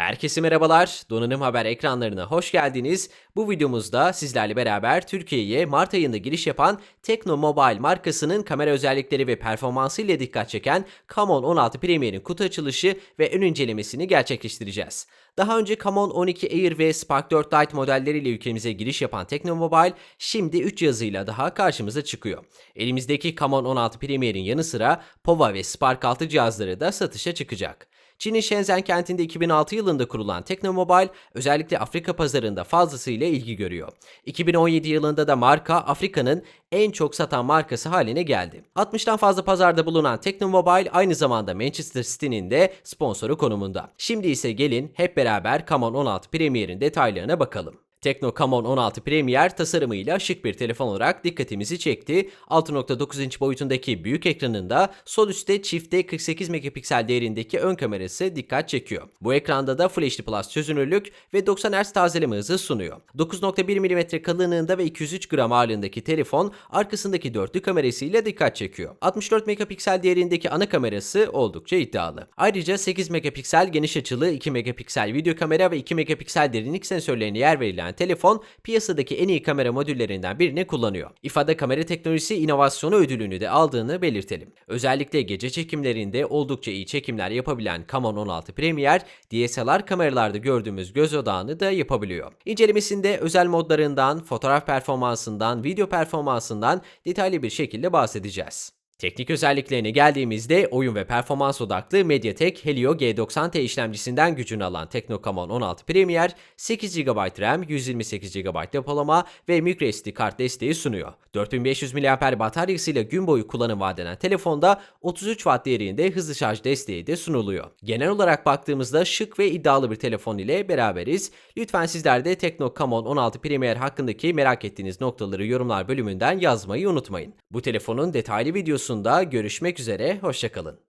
Herkese merhabalar. Donanım Haber ekranlarına hoş geldiniz. Bu videomuzda sizlerle beraber Türkiye'ye Mart ayında giriş yapan Tekno Mobile markasının kamera özellikleri ve performansı ile dikkat çeken Camon 16 Premier'in kutu açılışı ve ön incelemesini gerçekleştireceğiz. Daha önce Camon 12 Air ve Spark 4 Lite modelleriyle ülkemize giriş yapan Tekno Mobile şimdi 3 cihazıyla daha karşımıza çıkıyor. Elimizdeki Camon 16 Premier'in yanı sıra Pova ve Spark 6 cihazları da satışa çıkacak. Çin'in Shenzhen kentinde 2006 yılında kurulan Teknomobile özellikle Afrika pazarında fazlasıyla ilgi görüyor. 2017 yılında da marka Afrika'nın en çok satan markası haline geldi. 60'tan fazla pazarda bulunan Teknomobile aynı zamanda Manchester City'nin de sponsoru konumunda. Şimdi ise gelin hep beraber Camon 16 Premier'in detaylarına bakalım. Tekno Camon 16 Premier tasarımıyla şık bir telefon olarak dikkatimizi çekti. 6.9 inç boyutundaki büyük ekranında sol üstte çifte 48 megapiksel değerindeki ön kamerası dikkat çekiyor. Bu ekranda da Full HD Plus çözünürlük ve 90 Hz tazeleme hızı sunuyor. 9.1 mm kalınlığında ve 203 gram ağırlığındaki telefon arkasındaki dörtlü kamerasıyla dikkat çekiyor. 64 megapiksel değerindeki ana kamerası oldukça iddialı. Ayrıca 8 megapiksel geniş açılı 2 megapiksel video kamera ve 2 megapiksel derinlik sensörlerine yer verilen telefon piyasadaki en iyi kamera modüllerinden birini kullanıyor. İFA'da kamera teknolojisi inovasyonu ödülünü de aldığını belirtelim. Özellikle gece çekimlerinde oldukça iyi çekimler yapabilen Camon 16 Premier, DSLR kameralarda gördüğümüz göz odağını da yapabiliyor. İncelemesinde özel modlarından, fotoğraf performansından, video performansından detaylı bir şekilde bahsedeceğiz. Teknik özelliklerine geldiğimizde oyun ve performans odaklı MediaTek Helio G90T işlemcisinden gücünü alan Teknokamon 16 Premier 8 GB RAM, 128 GB depolama ve microSD kart desteği sunuyor. 4500 mAh bataryasıyla gün boyu kullanım vaat eden telefonda 33 Watt değerinde hızlı şarj desteği de sunuluyor. Genel olarak baktığımızda şık ve iddialı bir telefon ile beraberiz. Lütfen sizler de Teknokamon 16 Premier hakkındaki merak ettiğiniz noktaları yorumlar bölümünden yazmayı unutmayın. Bu telefonun detaylı videosu görüşmek üzere, hoşçakalın.